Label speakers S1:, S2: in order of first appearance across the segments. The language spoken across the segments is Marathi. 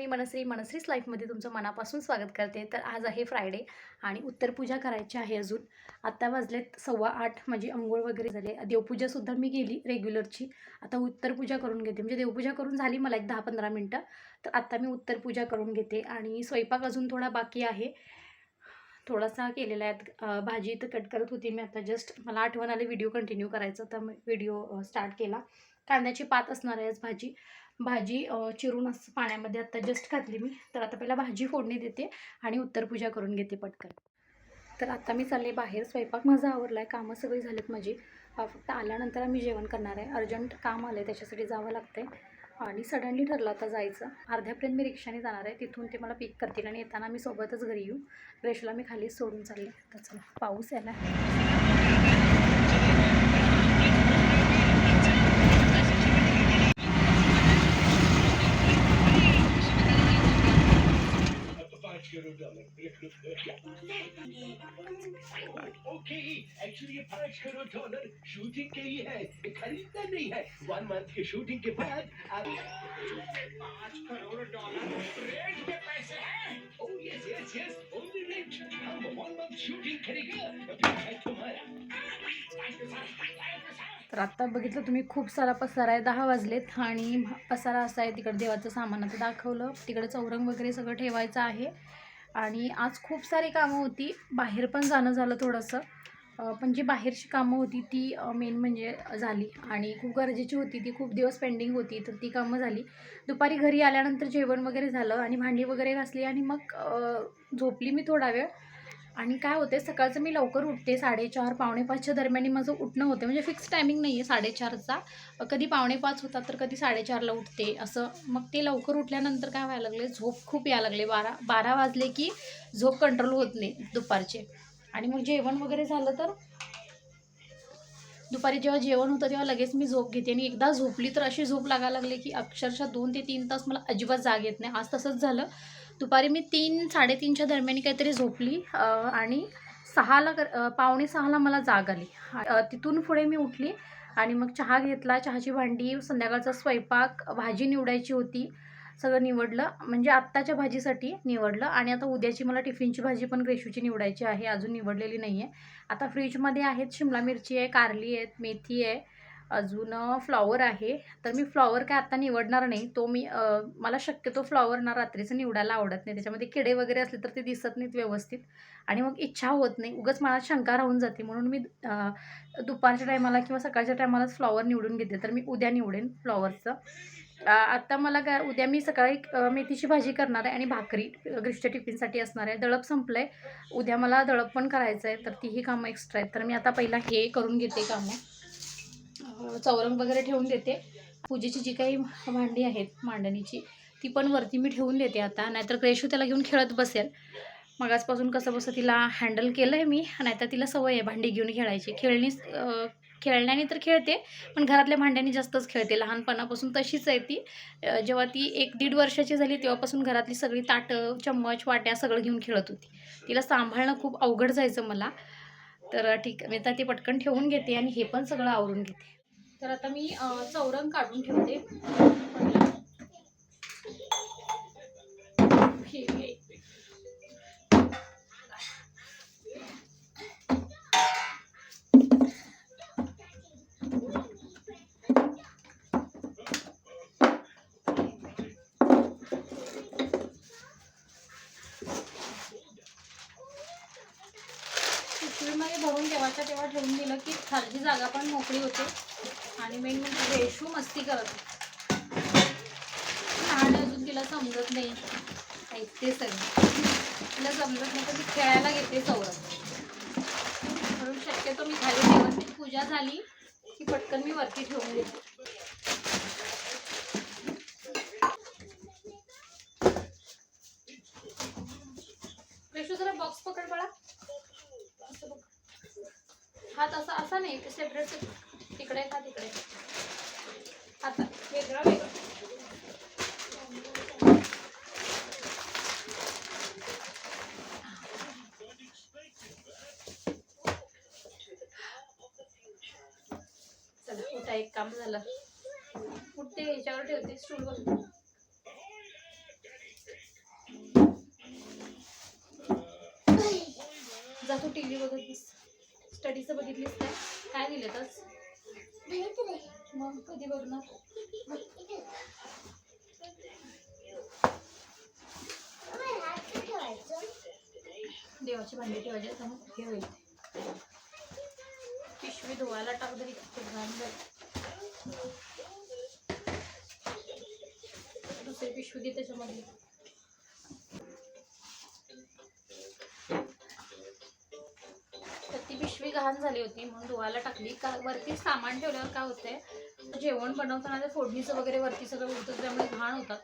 S1: मी मनश्री मनश्रीच लाईफमध्ये तुमचं मनापासून स्वागत करते. तर आज आहे फ्रायडे आणि उत्तर पूजा करायची आहे अजून. आत्ता वाजलेत सव्वा आठ माझी अंघोळ वगैरे झाले. देवपूजासुद्धा मी गेली रेग्युलरची आता उत्तर पूजा करून घेते. म्हणजे देवपूजा करून झाली मला एक दहा पंधरा मिनटं. तर आत्ता मी उत्तरपूजा करून घेते. आणि स्वयंपाक अजून थोडा बाकी आहे. थोडासा केलेला आहे. भाजी तर कट करत होती मी. आता जस्ट मला आठवण आली व्हिडिओ कंटिन्यू करायचं. तर मी व्हिडिओ स्टार्ट केला. कांद्याची पात असणार आहे आज भाजी. भाजी चिरून असं पाण्यामध्ये आत्ता जस्ट घातली मी. तर आता पहिला भाजी फोडणी देते आणि उत्तरपूजा करून घेते पटकन. तर आता मी चालले बाहेर. स्वयंपाक माझा आवरला आहे कामं सगळी झालीत माझी. फक्त आल्यानंतर आम्ही जेवण करणार आहे. अर्जंट काम आलं आहे त्याच्यासाठी जावं लागतं आहे आणि सडनली ठरलं आता जायचं. अर्ध्यापर्यंत मी रिक्षाने जाणार आहे. तिथून ते मला पिक करतील आणि येताना मी सोबतच घरी येऊ. रेशला मी खाली सोडून चालले. तर चला पाऊस यायला
S2: पाँच करोड़ ओके एक्चुअली ये पाँच करोड़ डॉलर शूटिंग के लिए है खरीदना नहीं है वन मंथ के शूटिंग के बाद आप पाँच करोड़ डॉलर रेंट के पैसे हैं ओह yes yes yes only rent हम वन मंथ शूटिंग करेंगे तुम्हारा
S1: तर आत्ता बघितलं तुम्ही खूप सारा पसारा आहे. दहा वाजलेत आणि पसारा असा आहे तिकडे देवाचं सामान आता दाखवलं. तिकडे चौरंग वगैरे सगळं ठेवायचं आहे. आणि आज खूप सारी कामं होती. बाहेर पण जाणं झालं थोडंसं. पण जी बाहेरची कामं होती ती मेन म्हणजे झाली. आणि खूप गरजेची होती ती. खूप दिवस पेंडिंग होती तर ती कामं झाली. दुपारी घरी आल्यानंतर जेवण वगैरे झालं आणि भांडी वगैरे घासली आणि मग झोपली मी थोडा वेळ. आणि काय होते सकाळचं मी लवकर उठते साडेचार पावणे पाचच्या दरम्यान माझं उठणं होते म्हणजे फिक्स टायमिंग नाही आहे साडेचारचा. कधी पावणे पाच होतात तर कधी साडेचारला उठते असं. मग ते लवकर उठल्यानंतर काय व्हायला लागले झोप खूप यायला लागले. बारा बारा वाजले की झोप कंट्रोल होत नाही दुपारचे. आणि मग जेवण वगैरे झालं तर? दुपारी जेव्हा जेवण होतं तेव्हा लगेच मी झोप घेते. आणि एकदा झोपली तर अशी झोप लागायला लागली की अक्षरशः दोन ते तीन तास मला अजिबात जाग येत नाही. आज तसंच झालं. दुपारी मी तीन साडेतीनच्या दरम्यान काहीतरी झोपली आणि सहाला कर पावणे सहाला मला जाग आली. तिथून पुढे मी उठली आणि मग चहा घेतला. चहाची भांडी संध्याकाळचा स्वयंपाक भाजी निवडायची होती. सगळं निवडलं. म्हणजे आत्ताच्या भाजीसाठी निवडलं आणि आता उद्याची मला टिफिनची भाजी पण ग्रेशूची निवडायची आहे. अजून निवडलेली नाही आहे आता फ्रीजमध्ये आहेत शिमला मिरची आहे कारली आहेत मेथी आहे. अजून फ्लॉवर आहे. तर मी फ्लॉवर काय आत्ता निवडणार नाही. तो मी मला शक्यतो फ्लॉवर ना रात्रीचं निवडायला आवडत नाही. त्याच्यामध्ये किडे वगैरे असले तर ते दिसत नाहीत व्यवस्थित. आणि मग इच्छा होत नाही. उगाच मला शंका राहून जाते. म्हणून मी दुपारच्या टायमाला किंवा सकाळच्या टायमालाच फ्लॉवर निवडून घेते. तर मी उद्या निवडेन फ्लॉवरचं आत्ता मला काय उद्या मी सकाळी मेथीची भाजी करणार आहे आणि भाकरी ग्रीष्च्या टिफिनसाठी असणार आहे. दळप संपलं आहे उद्या मला दळप पण करायचं आहे तर तीही कामं एक्स्ट्रा आहेत. तर मी आता पहिला हे करून घेते कामं. चौरंग वगैरे ठेवून देते. पूजेची जी काही भांडी आहेत मांडणीची ती पण वरती मी ठेवून देते आता. नाहीतर क्रेशू त्याला घेऊन खेळत बसेल. मगाचपासून कसं बसं तिला हँडल केलं आहे मी नाहीतर तिला सवय आहे भांडी घेऊन खेळायची. खेळणी खेळण्याने तर खेळते पण घरातल्या भांड्यानी जास्तच खेळते. लहानपणापासून तशीच आहे ती. जेव्हा ती एक दीड वर्षाची झाली तेव्हापासून घरातली सगळी ताटं चम्मच वाट्या सगळं घेऊन खेळत होती. तिला सांभाळणं खूप अवघड जायचं मला. तर ठीक मी आता ती पटकन ठेवून घेते आणि हे पण सगळं आवरून घेते. तर आता मी चौरंग काढून ठेवते. हे भरून तेव्हाच्या तेव्हा ठेवून दिलं की खालची जागा पण मोकळी होते. आणि मेन म्हणजे रेशू मस्ती करत लहान अजून तिला समजत नाही. ऐकते सगळं. तिला समजत नाही तर मी खेळायला घेते चौरंग म्हणून शक्यतो मी खाली व्यवस्थित पूजा झाली की पटकन मी वरती ठेवून घेते रेशू जरा बॉक्स पकड बाळा. हात असा असा नाही सेपरेट इकडे का तिकडे आता वेगळं वेगळं. एक काम झालं. कुठे याच्यावर ठेवते स्टूल जा तू टी व्ही बघत स्टडीचं बघितलीस काय? काय दिलं तस? मग कधी बघणार देवाची भांडी ठेवायची आता मग हे होईल. पिशवी धुवायला टाक तरी खूप घाण दुसरी पिशवी दे त्याच्यामध्ये. ती पिशवी घाण झाली होती म्हणून धुवायला टाकली. का वरती सामान ठेवल्यावर काय होतंय जेवण बनवताना ते फोडणीचं वगैरे वरती सगळं उडतं त्यामुळे घाण होतात.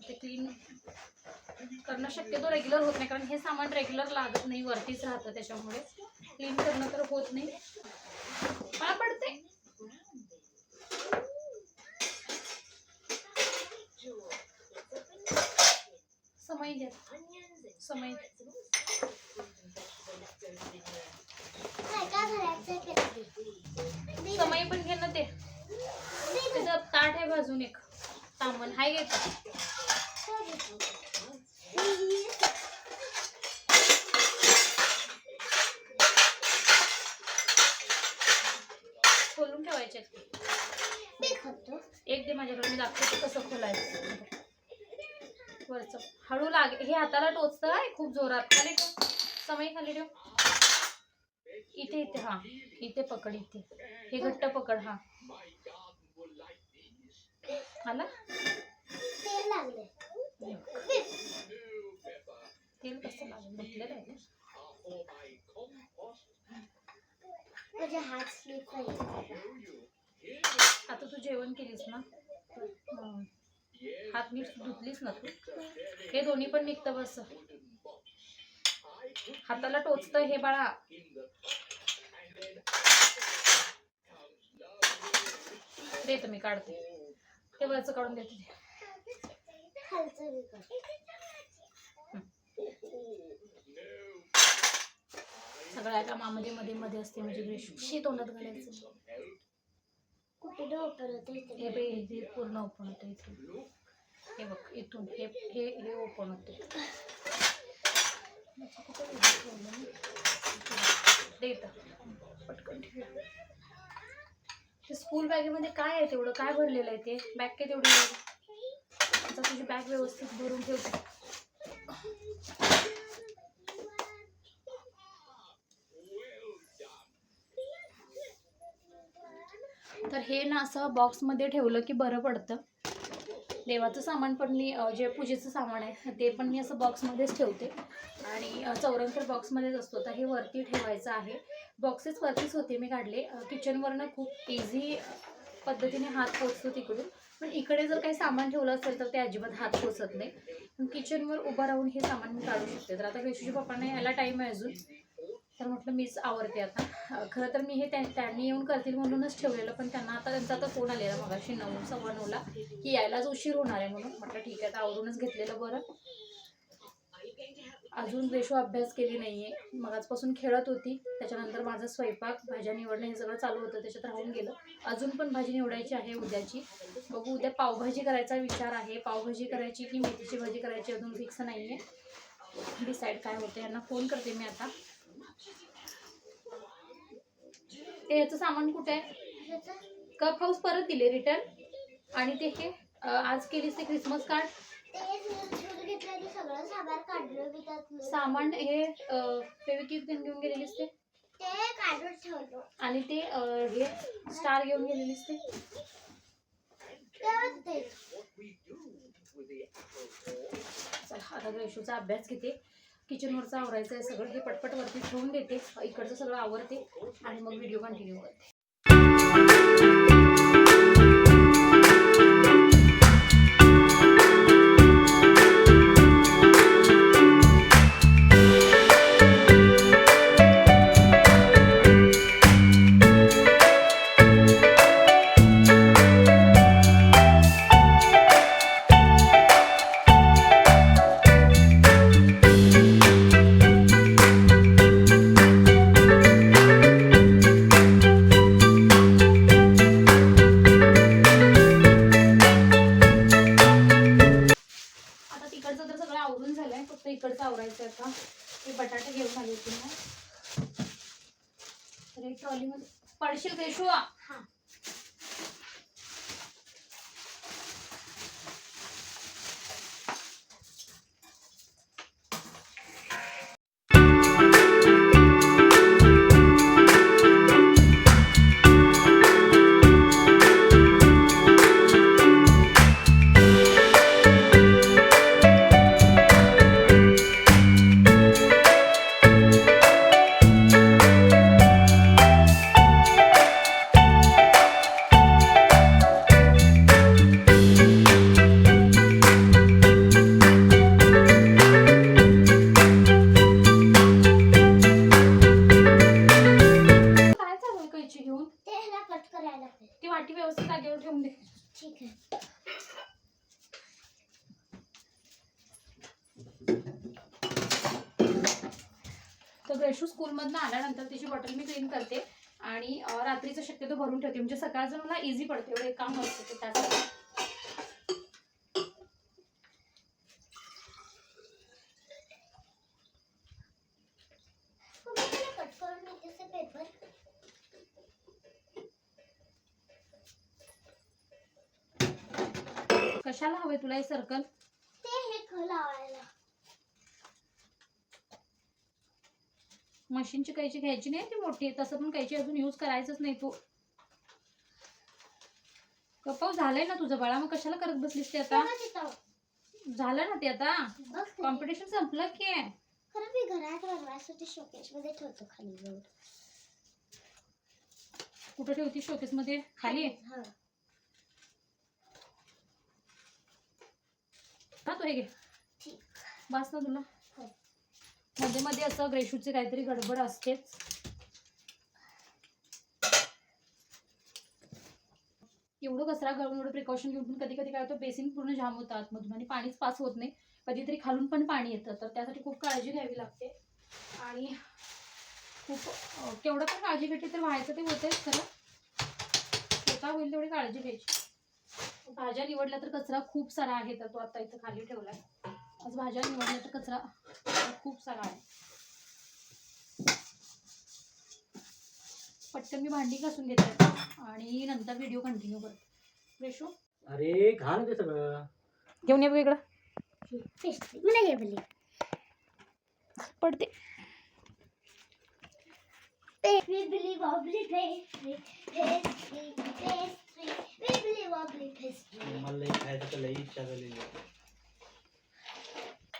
S1: ते क्लीन करणं शक्यतो रेग्युलर होत नाही कारण हे सामान रेग्युलर लागत नाही वरतीच राहतं त्याच्यामुळे. क्लीन करणं तर होत नाही. मला पडते समय घ्या. समय. समय पण घे ना ते. त्याचं ताट आहे बाजून एक. सामान. हाय घ्यायचं खोलून ठेवायचे एक दे माझ्याकडे मी दाखवते कसं खोलायचं. वरचं. हळू लागे हे हाताला टोचतं आहे खूप जोरात. खाली ठेव. समय खाली ठेव. इथे इथे हा. इथे पकड इथे. हे घट्ट पकड हा. आला तेल कसं लागेल? आहे ना
S3: माझे हात स्लिप
S1: आता तू जेवण केलीस ना. हात नीट धुतलीस ना तू? हे दोन्ही पण निघतं बस. हाताला टोचतं हे बाळा. देत मी काढते. वरचं काढून देते. सगळ्या कामामध्ये मध्ये मध्ये असते म्हणजे रेशमी तोंडात घालायचं.
S3: कुठे डॉक्टर होते
S1: हे बे पूर्ण ओपन होतं इथून हे बघ इथून हे हे हे ओपन होते. देत. पटकन ठेव. ते स्कूल बॅगेमध्ये काय आहे तेवढं? काय भरलेलं आहे ते? बॅग काय तेवढी आता तुझी बॅग व्यवस्थित भरून ठेवते तर हे ना असं बॉक्समध्ये ठेवलं की बरं पडतं. देवाचं सामान पण मी जे पूजेचं सामान आहे ते पण मी असं बॉक्समध्येच ठेवते. आणि अं, चौरंग तर बॉक्समध्येच असतो. तर हे वरती ठेवायचं आहे. बॉक्सेस वरतीच होते मी काढले. किचनवरनं खूप इझी पद्धतीने हात पोचतो तिकडून. पण इकडे जर काही सामान ठेवलं असेल तर ते अजिबात हात पोचत नाही. किचनवर उभं राहून हे सामान मी काढू शकते. तर आता वेशूच्या पप्पांना यायला टाईम आहे अजून. तर म्हटलं मीच आवडते आता. खरं तर मी हे त्यांनी येऊन करतील म्हणूनच ठेवलेलं पण त्यांना आता त्यांचा आता फोन आलेला मगाशी नऊ सव्वा नऊला की यायलाच उशीर होणार आहे म्हणून. म्हटलं ठीक आहे आता आवरूनच घेतलेलं बरं. अजून रेशो अभ्यास केली नाहीये. मग आजपासून खेळत होती. त्याच्यानंतर माझा स्वयंपाक भाज्या निवडणं हे सगळं चालू होतं. त्याच्यात राहून गेलं. अजून पण भाजी निवडायची आहे उद्याची. बघू उद्या पावभाजी करायचा विचार आहे. पावभाजी करायची की मेथीची भाजी करायची अजून फिक्स नाही आहे डिसाईड काय होतं यांना फोन करते मी आता. ते याचं सामान कुठे आहे? कप हाऊस परत दिले रिटर्न आणि ते हे आज केलीस ते क्रिसमस कार्ड
S3: सामान
S1: हे फेविकिक घेऊन गेलेलीस ते
S3: ते काढून ठेवलो.
S1: आणि ते हे स्टार घेऊन गेलेलीस ते
S3: तेव्हाच ते.
S1: चला आता रेशूचा अभ्यास घेते. किचनवरचं आवरायचं आहे सगळं. हे पटपट वरती ठेवून देते. इकडचं सगळं आवरते. आणि मग व्हिडिओ कंटिन्यू करते. अरे ट्रॉलीमध्ये पडशील रेशू
S3: हा
S1: ठेवते म्हणजे सकाळचं मला इझी पडते. एवढं एक काम असतं त्यासाठी कशाला हवे तुला हे सर्कल
S3: हे
S1: मशीनची कैची घ्यायची नाही ती मोठी तसं पण कैची अजून यूज करायचंच नाही तू. कपाव झालंय ना तुझं बाळा मग कशाला करत बसलीस ते आता? झालं ना ते आता. कॉम्पिटिशन संपलं की.
S3: खरं मी घरात बनवायसाठी शोकेशमध्ये ठेवतो खाली जाऊन
S1: कुठं ठेवती शोकेस मध्ये? खाली?
S3: हा.
S1: तू हे घे?
S3: ठीक.
S1: बस ना तुला.
S3: हो.
S1: मध्ये मध्ये असं ग्रेशूची काहीतरी गडबड असतेच. एवढं कचरा गळून एवढं प्रिकॉशन घेऊन पण कधी कधी काय होतं बेसिन पूर्ण जाम होतं आतमधून आणि पाणीच पास होत नाही. कधीतरी खालून पण पाणी येतं. तर त्यासाठी खूप काळजी घ्यावी लागते. आणि खूप तेवढं केवढं पण काळजी घेतली तर व्हायचं ते होतेच खरं. स्वतः होईल तेवढी काळजी घ्यायची. भाज्या निवडल्या तर कचरा खूप सारा आहे. तर तो आता इथं खाली ठेवला आहे आज भाज्या निवडल्या तर कचरा खूप सारा आहे. पटकन मी भांडी घासून घेते आणि नंतर व्हिडिओ कंटिन्यू करते. रेशू
S4: अरे घाण ते सगळं.
S1: घेऊन ये वेगळं
S3: मला हे
S1: पडते.
S3: Wibbly wobbly pastry, pastry, pastry, wibbly wobbly pastry.
S4: मला लई खायचं तर लई इच्छा झालेली आहे.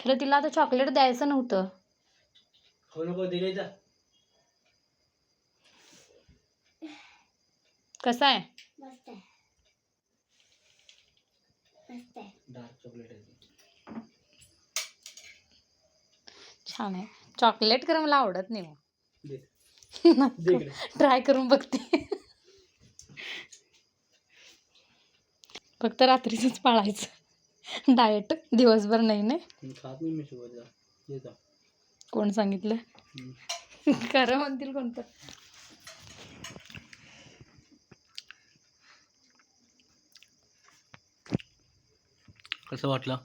S1: खरं तिला आता चॉकलेट द्यायचं नव्हतं.
S4: खाऊ नको दिले जा.
S1: कसं आहे?
S3: मस्त आहे. मस्त आहे.
S4: डार्क चॉकलेट आहे ते.
S1: छान आहे. चॉकलेट खरं मला आवडत नाही
S4: इकडे.
S1: ट्राय करून बघते. फक्त रात्रीच पाळायचं. डाएट दिवसभर नाही नाही कोण सांगितलं. खरं म्हणतील कोणतं?
S4: कसं वाटलं?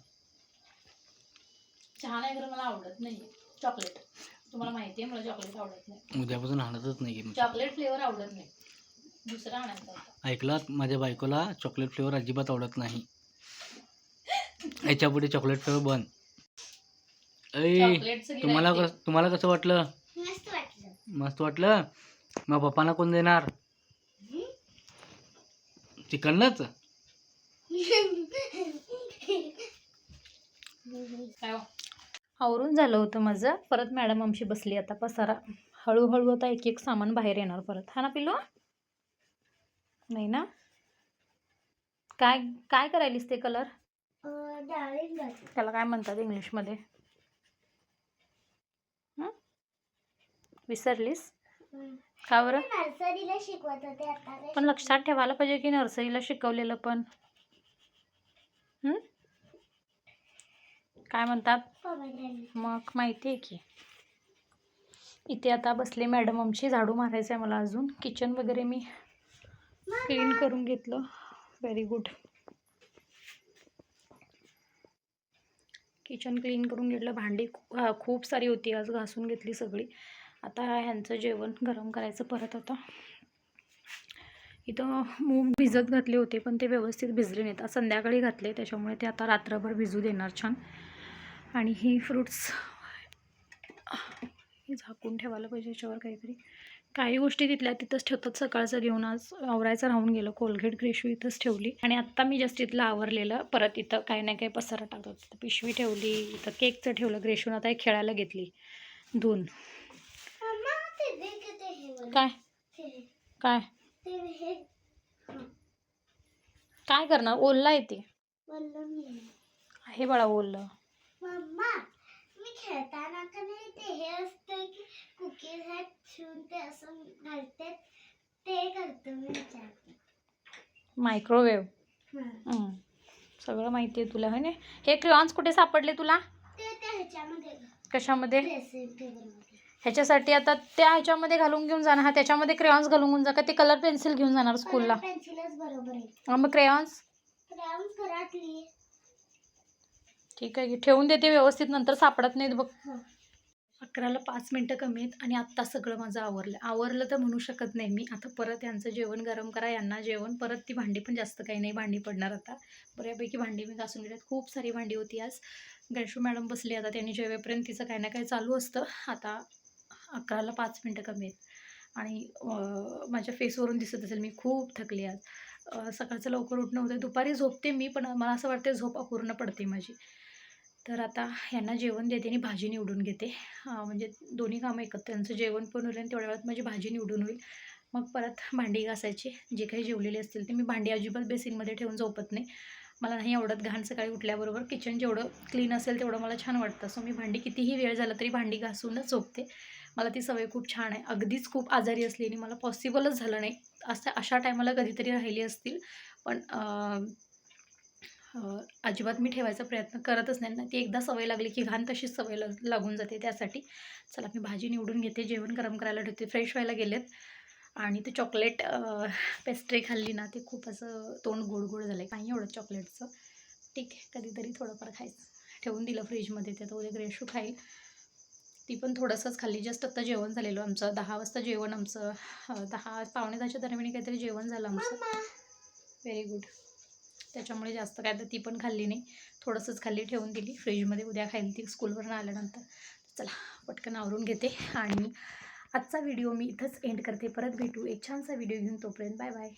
S1: छान आहे खरं मला आवडत नाही चॉकलेट. तुम्हाला माहिती आहे मला चॉकलेट आवडत नाही.
S4: उद्यापासून आणतच नाही
S1: चॉकलेट. फ्लेवर आवडत नाही. दुसरा आणायचा होता
S4: ऐकलात माझ्या बायकोला चॉकलेट फ्लेवर अजिबात आवडत नाही. याच्यापुढे चॉकलेट फ्लेवर ऐ
S1: चॉकलेटचं
S4: तुम्हाला
S1: गिऱ्हाईक
S4: कस तुम्हाला कसं वाटलं?
S3: मस्त वाटलं.
S4: मस्त वाटलं? मग पप्पांना कोण देणार? चिकनलाच?
S1: काय हो? आवरून झालं होतं माझं. परत मॅडम आमची बसली आता पसारा. हळूहळू आता एक एक सामान बाहेर येणार परत. हा ना पिल्लू? नाही ना? काय काय करायलीस ते कलर त्याला काय म्हणतात इंग्लिशमध्ये? हं? विसरलीस. का बरं?
S3: नर्सरीला शिकवत होते आता. ते
S1: पण लक्षात ठेवायला पाहिजे की नर्सरीला शिकवलेलं पण हं? काय म्हणतात? मग माहिती आहे की इथे आता बसले मॅडम आमची झाडू मारायचं आहे मला अजून. किचन वगैरे मी क्लीन करून घेतलं. व्हेरी गुड किचन क्लीन करून घेतलं. भांडी खूप सारी होती. आज घासून घेतली सगळी. आता ह्यांचं जेवण गरम करायचं परत आता. इथं मूग भिजत घातले होते पण ते व्यवस्थित भिजले नाहीत. आज संध्याकाळी घातले त्याच्यामुळे ते आता रात्रभर भिजू देणार छान. आणि ही फ्रुट्स हे झाकून ठेवायला पाहिजे याच्यावर काहीतरी. काही गोष्टी तिथल्या तिथंच ठेवतात. सकाळचं घेऊन आज आवरायचं राहून गेलं. कोलगेट ग्रेशू इथंच ठेवली. आणि आत्ता मी जस्ट इथलं आवरलेलं. परत इथं काही ना काही पसारा टाकतात तिथं पिशवी ठेवली. इथं केकचं ठेवलं. ग्रेशून आता एक खेळायला घेतली. धुवून
S3: मम्मा ते दे की ते वालं.
S1: काय? काय? काय करणार? ओलला येते आहे बाळा ओललं.
S3: मम्मा मी खेळताना का नाही ते हे असतं की कुकीज आहेत ठेवून ते असं घालते. ते करतो मी विचारते.
S1: मायक्रोवेव्ह
S3: हं.
S1: सगळं माहिती आहे तुला है ना? हे क्रिऑन्स कुठे सापडले तुला?
S3: ते त्या ह्याच्यामध्ये
S1: कशामध्ये?
S3: ड्रेसिंग टेबलमध्ये
S1: ह्याच्यासाठी आता त्या ह्याच्यामध्ये घालून घेऊन जाणार. हा त्याच्यामध्ये क्रेयॉन्स घालून घेऊन जा का ते कलर पेन्सिल घेऊन जाणार स्कूलला
S3: पेन्सिलच बरोबर आहे.
S1: मग क्रेयॉन्स
S3: क्राउन्स घरातली.
S1: ठीक आहे ठेवून देते व्यवस्थित नंतर सापडत नाहीत बघ. अकराला पाच मिनटं कमी आहेत आणि आत्ता सगळं माझं आवरलं. आवरलं तर म्हणू शकत नाही मी. आता परत यांचं जेवण गरम करा यांना जेवण. परत ती भांडी पण जास्त काही नाही भांडी पडणार आता. बऱ्यापैकी भांडी मी घासून घेण्यात खूप सारी भांडी होती आज. गणशू मॅडम बसली आता त्यांनी जेवेपर्यंत तिचं काही ना काही चालू असतं. आता अकराला पाच मिनटं कमी आहेत. आणि माझ्या फेसवरून दिसत असेल मी खूप थकली आज. सकाळचं लवकर उठणं होतं दुपारी झोपते मी पण मला असं वाटते झोप अपूर्ण पडते माझी. तर आता यांना जेवण देते आणि भाजी निवडून घेते. म्हणजे दोन्ही कामं एकत्र त्यांचं जेवण पण होईल आणि तेवढ्या वेळात माझी भाजी निवडून होईल. मग परत भांडी घासायची. जे काही जेवलेले असतील ते मी भांडी अजिबात बेसिनमध्ये ठेवून झोपत नाही. मला नाही आवडत घाण सकाळी उठल्याबरोबर. किचन जेवढं क्लीन असेल तेवढं मला छान वाटतं. सो मी भांडी कितीही वेळ झाला तरी भांडी घासूनच झोपते. मला ती सवय खूप छान आहे. अगदीच खूप आजारी असली आणि मला पॉसिबलच झालं नाही. असं अशा टायमाला कधीतरी राहिली असतील. पण अजिबात मी ठेवायचा प्रयत्न करतच नाही. ना ती एकदा सवय लागली की घाण तशीच सवय लाग- लागून जाते त्यासाठी. चला मी भाजी निवडून घेते जेवण गरम करायला ठेवते. फ्रेश व्हायला गेलेत. आणि ते चॉकलेट पेस्ट्री खाल्ली ना ते खूप असं तोंड गोड गोड झालं आहे काही एवढं चॉकलेटचं. ठीक आहे कधीतरी थोडंफार खायचं. ठेवून दिलं फ्रीजमध्ये ते आता उद्या ग्रेशू खाईल. ती पण थोडंसंच खाल्ली. जस्ट आत्ता जेवण झालेलं आमचं. दहा वाजता जेवण आमचं. दहा पावणे दहाच्या दरम्यान काहीतरी जेवण झालं आमचं. व्हेरी गुड त्याच्यामुळे जास्त काय तर ती पण खाल्ली नाही. थोडंसंच खाल्ली ठेवून दिली. फ्रीजमध्ये उद्या खाईल ती स्कूलवरून आल्यानंतर. चला पटकन आवरून घेते. आणि आजचा व्हिडिओ मी इथंच एंड करते. परत भेटू. एक छानसा व्हिडिओ घेऊन तोपर्यंत बाय बाय.